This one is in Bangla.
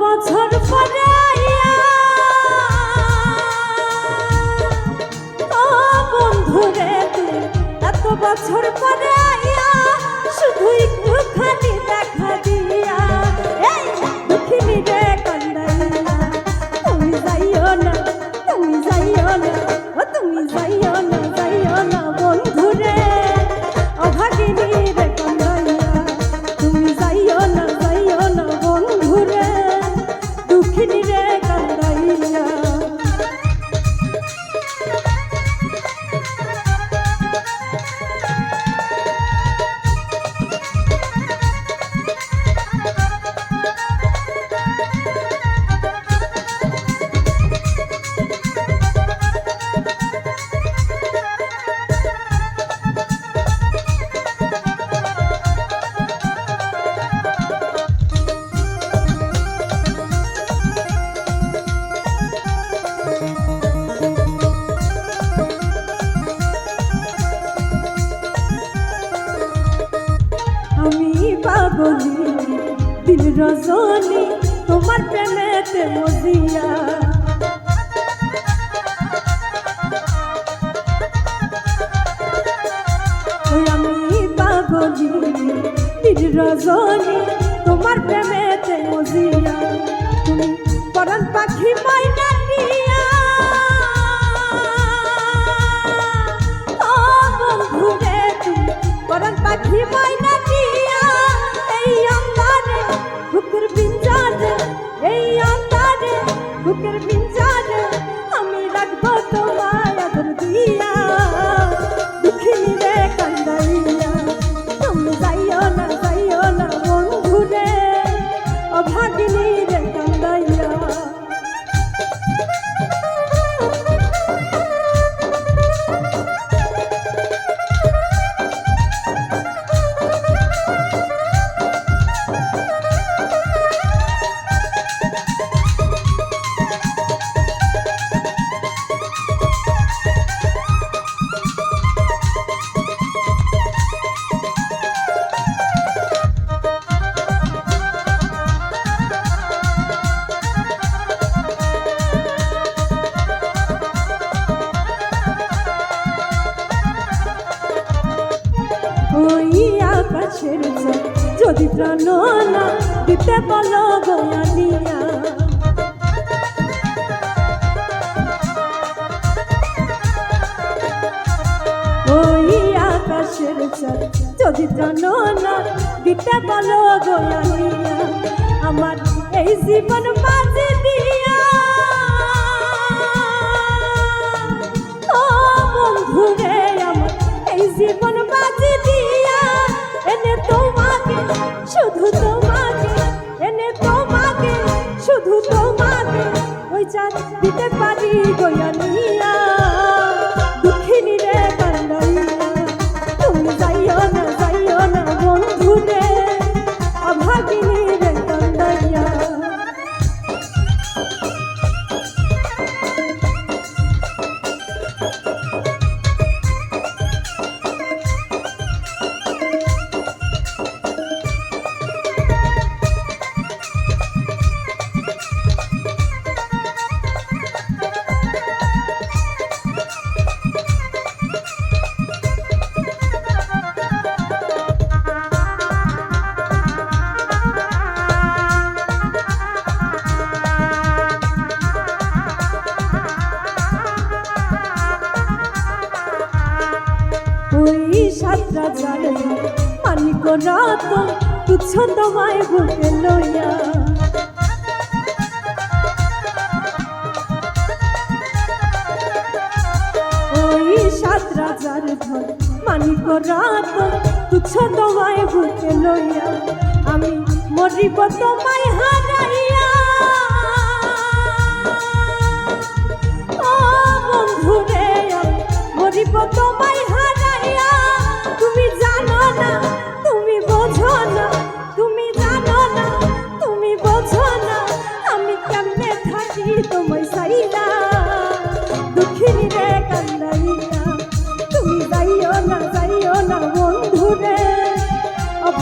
বছর পড়াইয়া ও বন্ধুরে তুই এত বছর পরে রজনী তোমার প্রেমেতে মজিয়া। আমি পাগলি রজনী তোমার প্রেমেতে মজিয়া। তুমি পরান পাখি মাইনা আকাশের জল যদি প্রাণ না দিতে বলো গয়ানিয়া আকাশের জল যদি প্রাণ না দিতে বলো আমার এই জীবন বাজে চাঁদ দিতে পারি গয়ানিয়া দুঃখিনী রে কান্দাইয়া। তুমি যাইও না যাইও না বন্ধু রে মানিক রাত, তুচ্ছ তোমায় বুকে লইয়া। ওই সাত রাজার ধন রাত, তুচ্ছ তোমায় বুকে লইয়া। আমি মরিব তোমায় হারাইয়া।